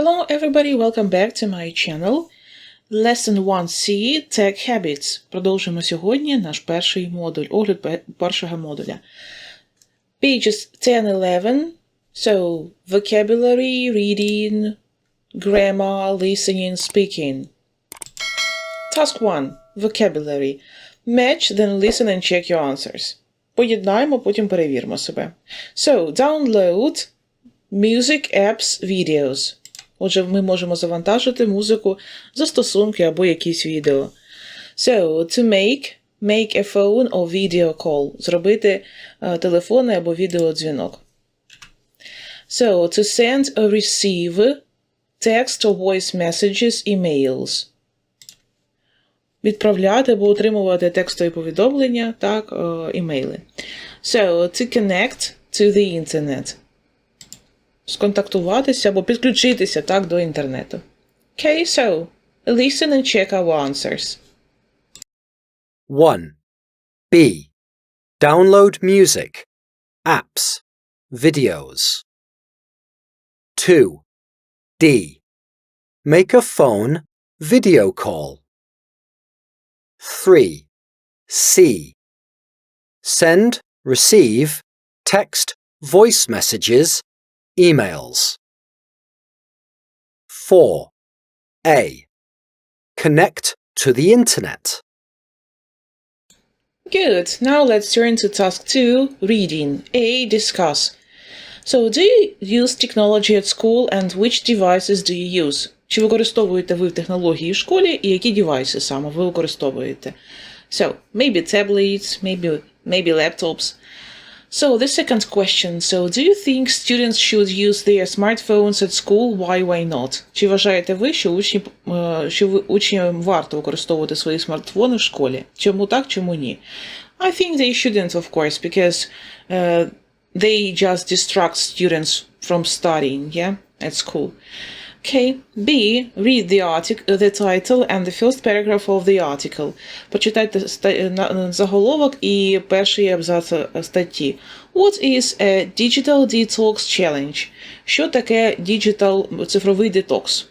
Hello everybody, welcome back to my channel. Lesson 1C Tech Habits. Продовжуємо сьогодні наш перший модуль, огляд пе- першого модуля. Pages 10-11. So, vocabulary, reading, grammar, listening, speaking. Task 1. Vocabulary. Match, then listen and check your answers. Поєднаємо, потім перевіримо себе. So, download Music Apps Videos. Отже, ми можемо завантажити музику, застосунки або якісь відео. So, to make, make a phone or video call. Зробити е, телефонний або відеодзвінок. So, to send or receive text or voice messages, emails. Відправляти або отримувати текстові повідомлення, так, е, імейли. So, to connect to the internet сконтактуватися або підключитися так до інтернету. Okay, so listen and check our answers. 1. B. Download music, apps, videos. 2. D. Make a phone video call. 3. C. Send, receive, text, voice messages, emails. 4. A. Connect to the internet. Good. Now let's turn to task 2, reading. A. Discuss. So, do you use technology at school and which devices do you use? Чи використовуєте ви технології в школі і які девайси саме ви використовуєте? So, maybe tablets, maybe, maybe laptops. So, the second question. So, do you think students should use their smartphones at school? Why, why not? Чи вважаєте ви, що учні, е, що ви, учням варто використовувати свої смартфони в школі? Чому так, чому ні? I think they shouldn't, of course, because uh, they just distract students from studying, yeah, at school. Okay. B. Read the article, the title and the first paragraph of the article. Почитайте ста- на- заголовок і перший абзац е, статті. What is a digital detox challenge? Що таке digital цифровий детокс?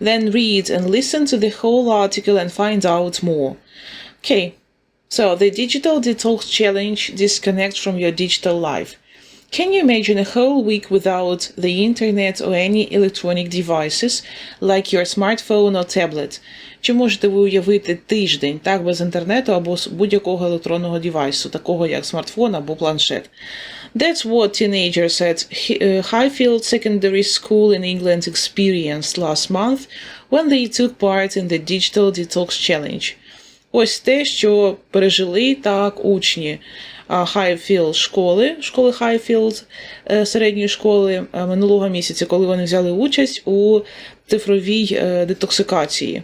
Then read and listen to the whole article and find out more. Okay. So the digital detox challenge disconnect from your digital life. Can you imagine a whole week without the internet or any electronic devices like your smartphone or tablet? Чи можете ви уявити тиждень так без інтернету або з будь-якого електронного девайсу, такого як смартфон або планшет? That's what teenagers at Hi- uh, Highfield Secondary School in England experienced last month when they took part in the Digital Detox Challenge. Ось те, що пережили так учні а, Хайфілд школи, школи Хайфілд е, середньої школи е, минулого місяця, коли вони взяли участь у цифровій е, детоксикації.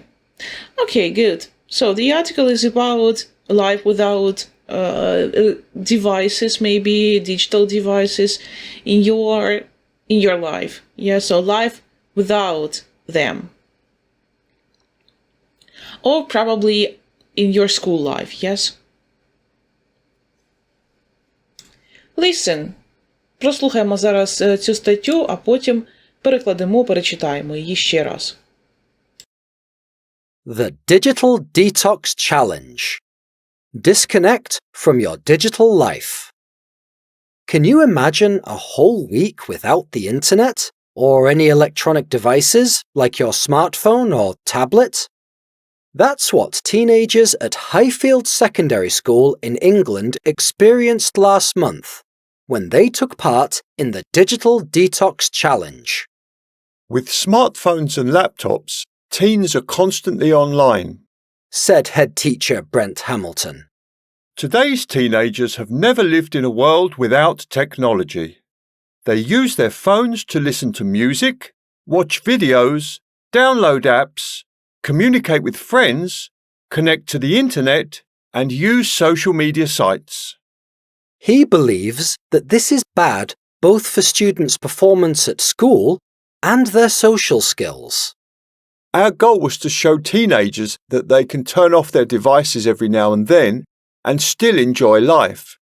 Okay, good. So the article is about life without uh, devices, maybe digital devices in your in your life. Yeah, so life without them. Or probably in your school life, yes? Listen. Прослухаємо зараз е, цю статтю, а потім перекладемо, перечитаємо її ще раз. The Digital Detox Challenge. Disconnect from your digital life. Can you imagine a whole week without the internet or any electronic devices like your smartphone or tablet? That's what teenagers at Highfield Secondary School in England experienced last month when they took part in the Digital Detox Challenge. With smartphones and laptops, teens are constantly online. Said head teacher Brent Hamilton. Today's teenagers have never lived in a world without technology. They use their phones to listen to music, watch videos, download apps, communicate with friends, connect to the internet, and use social media sites. He believes that this is bad both for students' performance at school and their social skills. Our goal was to show teenagers that they can turn off their devices every now and then and still enjoy life.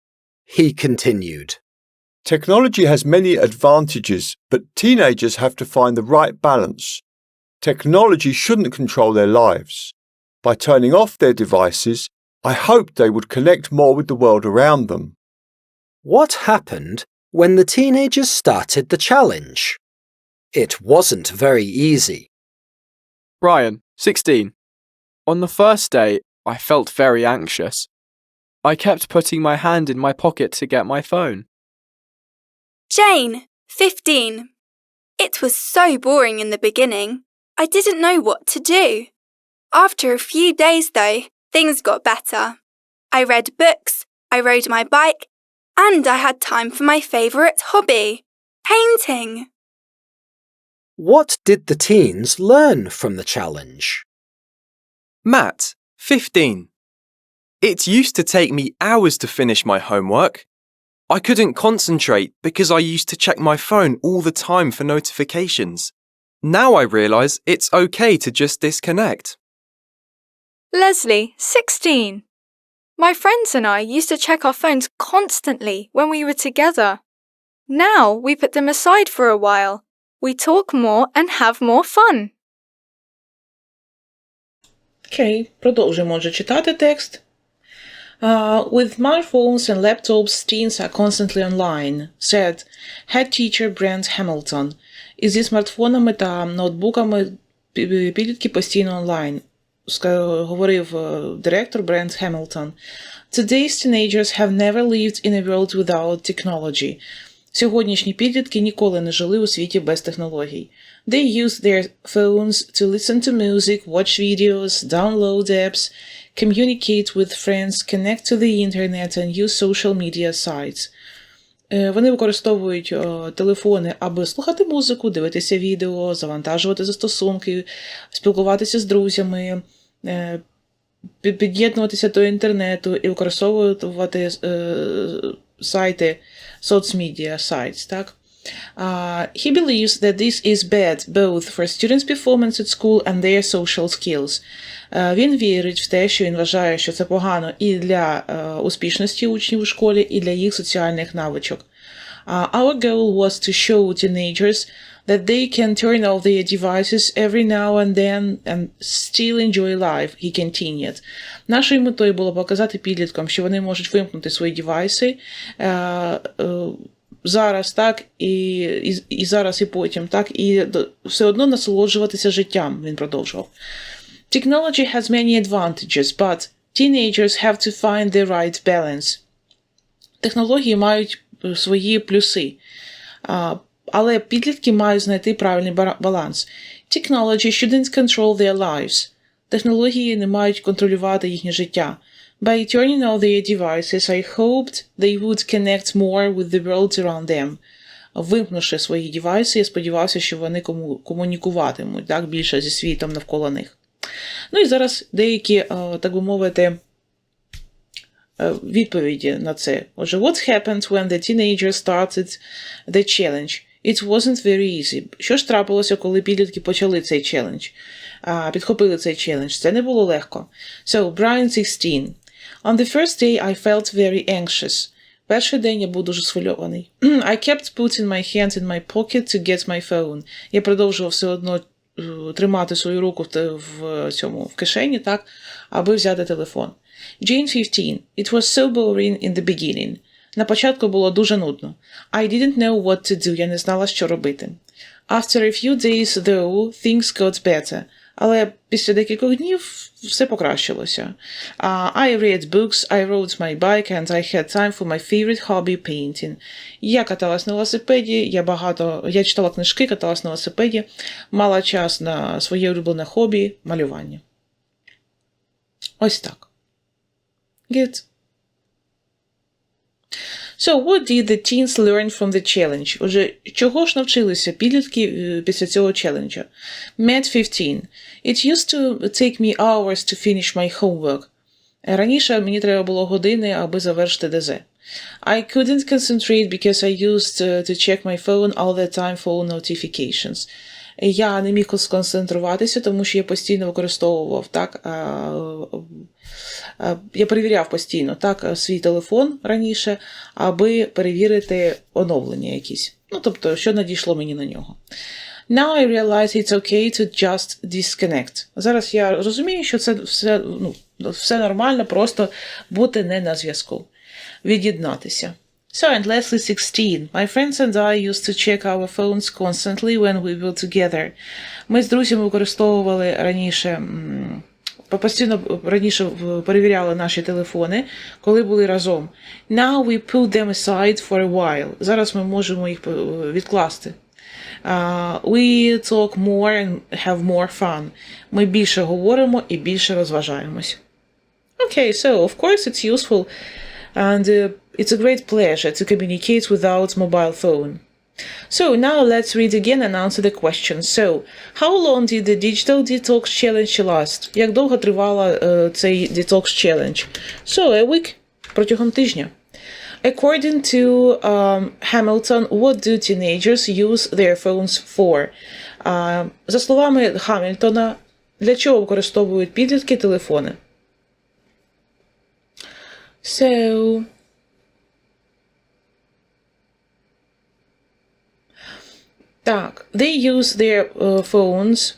He continued. Technology has many advantages, but teenagers have to find the right balance. Technology shouldn't control their lives. By turning off their devices, I hoped they would connect more with the world around them. What happened when the teenagers started the challenge? It wasn't very easy. Brian, 16. On the first day, I felt very anxious. I kept putting my hand in my pocket to get my phone. Jane, 15. It was so boring in the beginning. I didn't know what to do. After a few days, though, things got better. I read books, I rode my bike, and I had time for my favourite hobby painting. What did the teens learn from the challenge? Matt, 15. It used to take me hours to finish my homework. I couldn't concentrate because I used to check my phone all the time for notifications. Now I realise it's okay to just disconnect. Leslie, 16. My friends and I used to check our phones constantly when we were together. Now we put them aside for a while. We talk more and have more fun. Окей, продовжуємо вже читати текст. Uh, with smartphones and laptops, teens are constantly online, said head teacher Brent Hamilton. І зі смартфонами та ноутбуками пі- підлітки постійно онлайн, ска- говорив е, директор Брент Хемілтон. Today's teenagers have never lived in a world without technology. Сьогоднішні підлітки ніколи не жили у світі без технологій. They use their phones to listen to music, watch videos, download apps, communicate with friends, connect to the internet and use social media sites. Е, Вони використовують телефони, аби слухати музику, дивитися відео, завантажувати застосунки, спілкуватися з друзями, е, під'єднуватися до інтернету і використовувати е, сайти соцмедіа сайт, так? Uh, he believes that this is bad both for students' performance at school and their social skills. Е, Він вірить в те, що він вважає, що це погано і для е, успішності учнів у школі, і для їх соціальних навичок. Uh, our goal was to show teenagers that they can turn off their devices every now and then and still enjoy life, he continued. Нашою метою було показати підліткам, що вони можуть вимкнути свої девайси е, е, зараз, так, і, і, і зараз, і потім, так, і все одно насолоджуватися життям, він продовжував. Technology has many advantages, but teenagers have to find the right balance. Технології мають е, свої плюси, але підлітки мають знайти правильний баланс. Technology shouldn't control their lives. Технології не мають контролювати їхнє життя. By turning off their devices, I hoped they would connect more with the world around them. Вимкнувши свої девайси, я сподівався, що вони кому- комунікуватимуть так, більше зі світом навколо них. Ну і зараз деякі, е, так би мовити, е, відповіді на це. Отже, what happened when the teenager started the challenge? It wasn't very easy. Що ж трапилося, коли підлітки почали цей челендж? Підхопили цей челендж. Це не було легко. So, Brian 16. On the first day I felt very anxious. Перший день я був дуже схвильований. I kept putting my hand in my pocket to get my phone. Я продовжував все одно е, тримати свою руку в, те- в цьому в кишені, так, аби взяти телефон. Jane 15. It was so boring in the beginning. На початку було дуже нудно. I didn't know what to do, я не знала, що робити. After a few days, though, things got better. Але після декількох днів все покращилося. Uh, I read books, I rode my bike, and I had time for my favorite hobby painting. Я каталась на велосипеді, я багато, я читала книжки, каталась на велосипеді, мала час на своє улюблене хобі малювання. Ось так. Good. So, what did the teens learn from the challenge? Отже, чого ж навчилися підлітки е, після цього челенджа? Matt 15. It used to take me hours to finish my homework. Раніше мені треба було години, аби завершити ДЗ. I couldn't concentrate because I used uh, to check my phone all the time for notifications. Я не міг сконцентруватися, тому що я постійно використовував так. а, а, Я перевіряв постійно так свій телефон раніше, аби перевірити оновлення якісь. Ну, тобто, що надійшло мені на нього. Now I realize it's okay to just disconnect. Зараз я розумію, що це все, ну, все нормально, просто бути не на зв'язку. Від'єднатися. So, and Leslie 16. My friends and I used to check our phones constantly when we were together. Ми з друзями використовували раніше, постійно раніше перевіряли наші телефони, коли були разом. Now we put them aside for a while. Зараз ми можемо їх е, відкласти. Uh, we talk more and have more fun. Ми більше говоримо і більше розважаємось. Okay, so of course it's useful and uh, it's a great pleasure to communicate without mobile phone. So now let's read again and answer the question. So, how long did the digital detox challenge last? Як довго тривала е, цей detox challenge? So, a week. Протягом тижня. According to um, Hamilton, what do teenagers use their phones for? Uh, за словами Хамільтона, для чого використовують підлітки телефони? So, так, they use their uh, phones.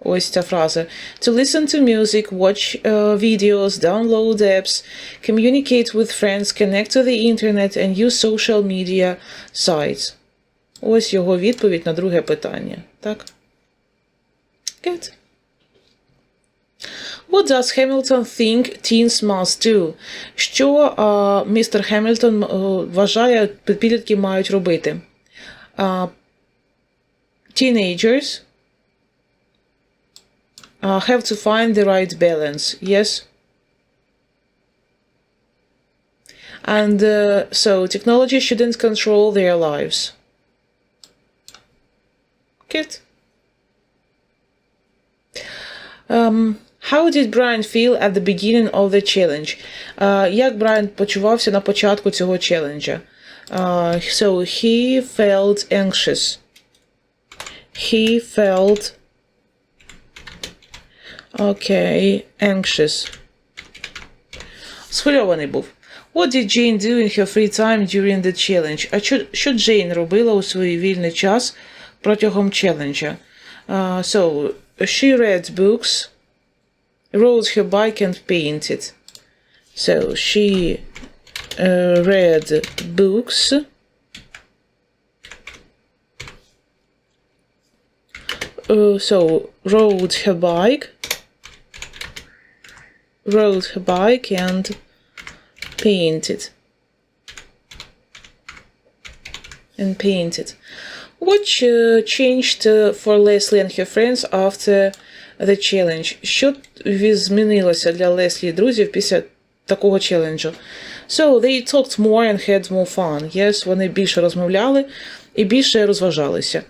Ось ця фраза. To listen to music, watch uh, videos, download apps, communicate with friends, connect to the internet and use social media sites. Ось його відповідь на друге питання. Так? Good. What does Hamilton think teens must do? Що містер Хемільтон а, вважає, підлітки мають робити? А, teenagers uh, have to find the right balance. Yes. And uh, so technology shouldn't control their lives. Good. Um, how did Brian feel at the beginning of the challenge? Uh, як Брайан почувався на початку цього челенджа? Uh, so he felt anxious. He felt Okay, anxious. Схвильований був. What did Jane do in her free time during the challenge? А що, що Джейн робила у свій вільний час протягом челенджа? Uh, so, she read books, rode her bike and painted. So, she uh, read books, uh, so, rode her bike, rode her bike and painted. And painted. What uh, changed uh, for Leslie and her friends after the challenge? Що ві- змінилося для Леслі і друзів після такого челенджу? So, they talked more and had more fun. Yes, вони більше розмовляли і більше розважалися.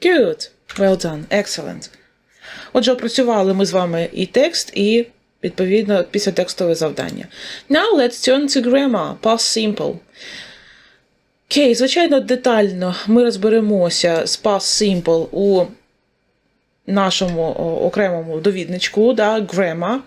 Good. Well done. Excellent. Отже, опрацювали ми з вами і текст, і, відповідно, після текстове завдання. Now let's turn to grammar. Past simple. Окей, звичайно, детально ми розберемося з past simple у нашому окремому довідничку, да, grammar.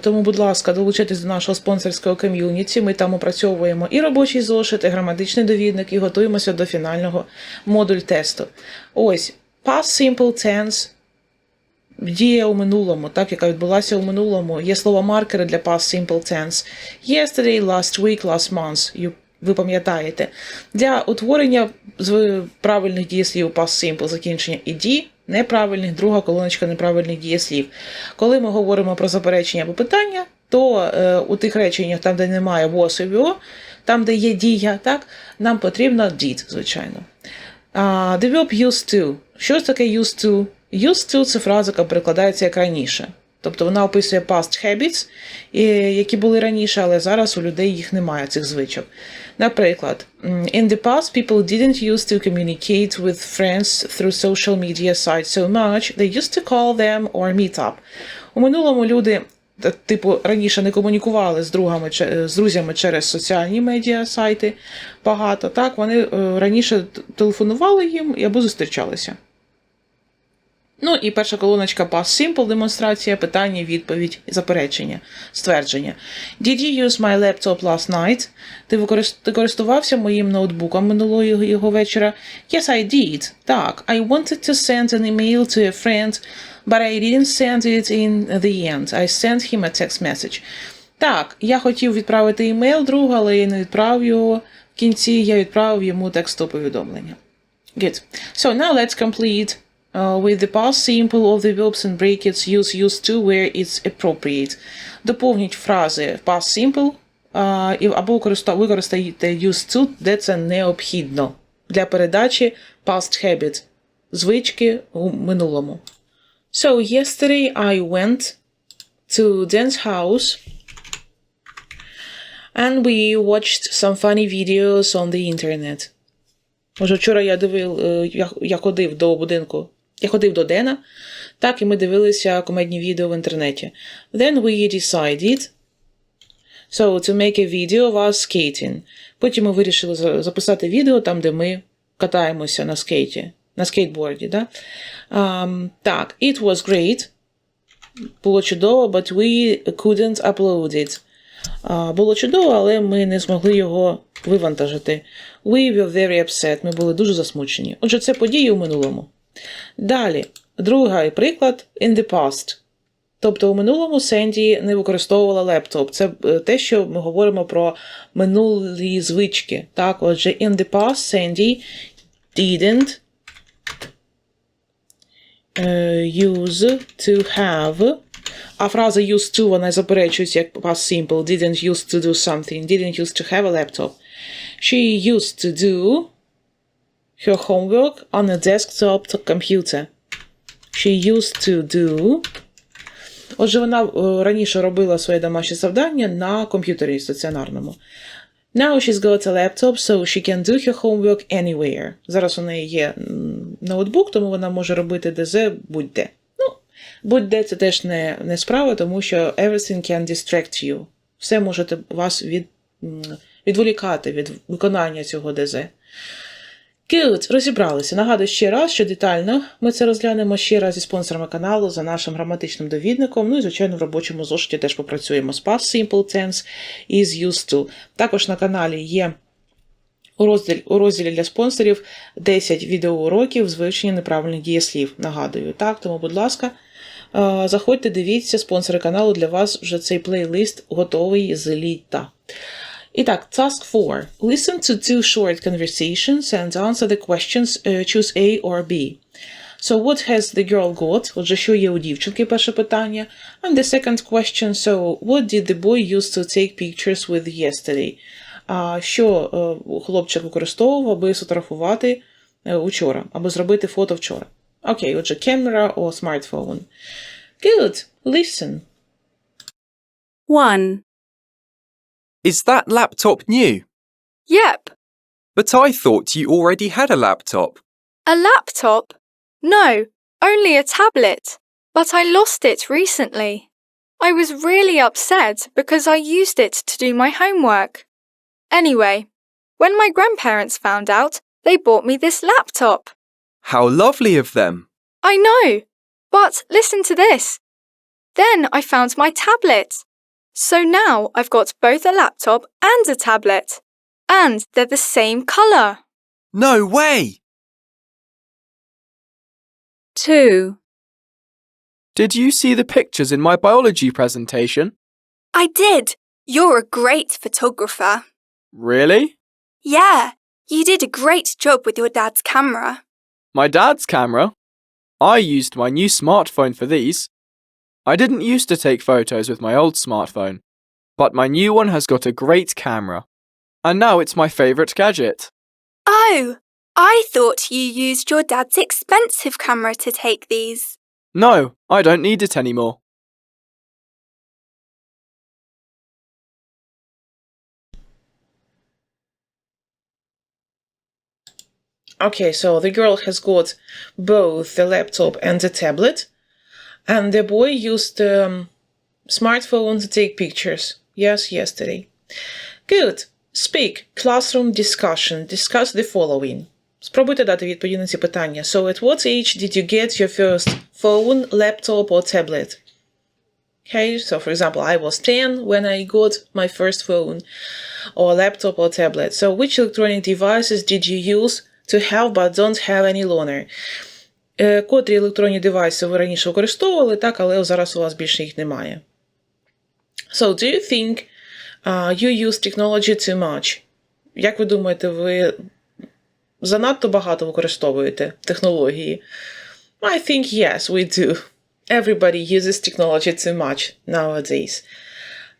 Тому, будь ласка, долучайтесь до нашого спонсорського ком'юніті. Ми там опрацьовуємо і робочий зошит, і граматичний довідник, і готуємося до фінального модуль тесту. Ось, past simple tense дія у минулому, так, яка відбулася у минулому. Є слова маркери для past simple tense. Yesterday, last week, last month. You- Ви пам'ятаєте. Для утворення правильних дієслів past simple закінчення «ed», неправильних, друга колоночка неправильних дієслів. Коли ми говоримо про заперечення або питання, то е, у тих реченнях, там, де немає was і «were», там, де є дія, так, нам потрібно did, звичайно. Uh, the used to. Що ж таке used to? Used to – це фраза, яка перекладається як раніше. Тобто вона описує past habits, е, які були раніше, але зараз у людей їх немає, цих звичок. Наприклад, in the past people didn't used to communicate with friends through social media sites so much, they used to call them or meet up. У минулому люди, типу, раніше не комунікували з другами з друзями через соціальні медіа сайти багато. Так, вони е, раніше телефонували їм або зустрічалися. Ну і перша колоночка Past Simple демонстрація, питання, відповідь, заперечення, ствердження. Did you use my laptop last night? Ти, ти користувався моїм ноутбуком минулого його- вечора? Yes, I did. Так. I wanted to send an email to a friend, but I didn't send it in the end. I sent him a text message. Так, я хотів відправити імейл другу, але я не відправив його. В кінці я відправив йому текстове повідомлення. Good. So now let's complete uh, with the past simple of the verbs and brackets use used to where it's appropriate. Доповніть фрази past simple uh, і- або використа- використайте used to, де це необхідно для передачі past habit, звички у минулому. So yesterday I went to Dan's house and we watched some funny videos on the internet. Може, вчора я дивив, е, я, я ходив до будинку, я ходив до Дена, так, і ми дивилися комедні відео в інтернеті. Then we decided so, to make a video of us skating. Потім ми вирішили записати відео там, де ми катаємося на скейті, на скейтборді. Да? Um, так, it was great. Було чудово, but we couldn't upload it. Було чудово, але ми не змогли його вивантажити. We were very upset. Ми були дуже засмучені. Отже, це події у минулому. Далі, другий приклад in the past. Тобто у минулому Сенді не використовувала лептоп. Це е, те, що ми говоримо про минулі звички. Так, отже, in the past Sandy didn't е, use to have. А фраза used to, вона заперечується як past simple. Didn't used to do something. Didn't used to have a laptop. She used to do her homework on a desktop computer. She used to do. Отже, вона е, раніше робила своє домашнє завдання на комп'ютері стаціонарному. Now she's got a laptop, so she can do her homework anywhere. Зараз у неї є ноутбук, тому вона може робити ДЗ будь-де. Ну, будь-де це теж не, не справа, тому що everything can distract you. Все можете вас від, відволікати від виконання цього ДЗ. Good, розібралися. Нагадую ще раз, що детально ми це розглянемо ще раз зі спонсорами каналу за нашим граматичним довідником. Ну і, звичайно, в робочому зошиті теж попрацюємо з past simple tense і з used to. Також на каналі є у розділі, у розділі для спонсорів 10 відеоуроків з вивчення неправильних дієслів. Нагадую, так, тому, будь ласка, е, заходьте, дивіться, спонсори каналу для вас вже цей плейлист готовий з літа. І так, task 4. Listen to two short conversations and answer the questions. uh, choose A or B. So what has the girl got? Отже, що є у дівчинки, перше питання. And the second question, so what did the boy use to take pictures with yesterday? А що е, хлопчик використовував, аби сфотографувати е, учора, аби зробити фото вчора? Окей, отже, camera or smartphone. Good. Listen. 1. Is that laptop new? Yep. But I thought you already had a laptop. A laptop? No, only a tablet. But I lost it recently. I was really upset because I used it to do my homework. Anyway, when my grandparents found out, they bought me this laptop. How lovely of them. I know, but listen to this. Then I found my tablet. So now I've got both a laptop and a tablet. And they're the same colour. No way! 2. Did you see the pictures in my biology presentation? I did. You're a great photographer. Really? Yeah, you did a great job with your dad's camera. My dad's camera? I used my new smartphone for these. I didn't used to take photos with my old smartphone, but my new one has got a great camera. And now it's my favourite gadget. Oh, I thought you used your dad's expensive camera to take these. No, I don't need it anymore. Okay, so the girl has got both the laptop and the tablet. and the boy used the um, smartphone to take pictures. Yes, yesterday. Good. Speak. Classroom discussion. Discuss the following. Спробуйте дати відповіді на ці питання. So, at what age did you get your first phone, laptop, or tablet? Okay, so for example, I was 10 when I got my first phone, or laptop, or tablet. So, which electronic devices did you use to have but don't have any longer? Е, Котрі електронні девайси ви раніше використовували, так, але зараз у вас більше їх немає. So, do you think uh, you use technology too much? Як ви думаєте, ви занадто багато використовуєте технології? I think yes, we do. Everybody uses technology too much nowadays.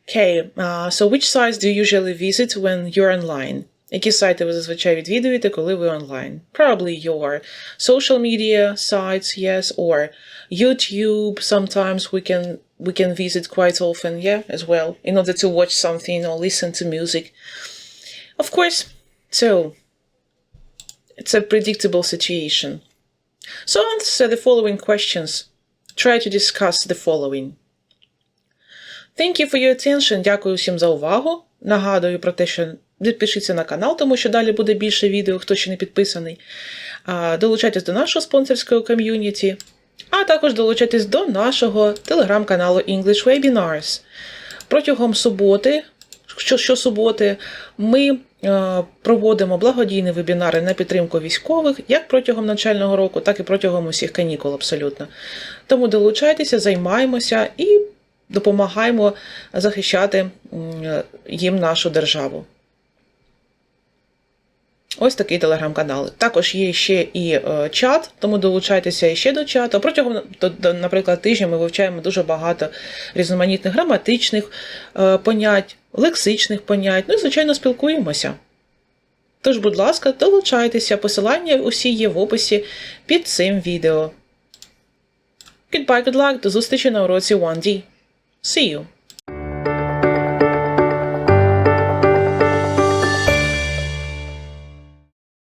Okay, uh, so which sites do you usually visit when you're online? Які сайти ви зазвичай відвідуєте, коли ви онлайн? Probably your social media sites, yes, or YouTube. Sometimes we can we can visit quite often, yeah, as well, in order to watch something or listen to music. Of course, so it's a predictable situation. So answer the following questions. Try to discuss the following. Thank you for your attention. Дякую всім за увагу. Нагадую про те, що підпишіться на канал, тому що далі буде більше відео, хто ще не підписаний. Долучайтесь до нашого спонсорського ком'юніті, а також долучайтесь до нашого телеграм-каналу English Webinars. Протягом суботи, що, щосуботи, ми е, проводимо благодійні вебінари на підтримку військових як протягом навчального року, так і протягом усіх канікул абсолютно. Тому долучайтеся, займаємося і допомагаємо захищати м, їм нашу державу. Ось такий телеграм-канал. Також є ще і е, чат, тому долучайтеся ще до чату. Протягом, наприклад, тижня ми вивчаємо дуже багато різноманітних граматичних е, понять, лексичних понять. Ну і, звичайно, спілкуємося. Тож, будь ласка, долучайтеся. Посилання усі є в описі під цим відео. Goodbye, good luck, до зустрічі на уроці 1D. See you!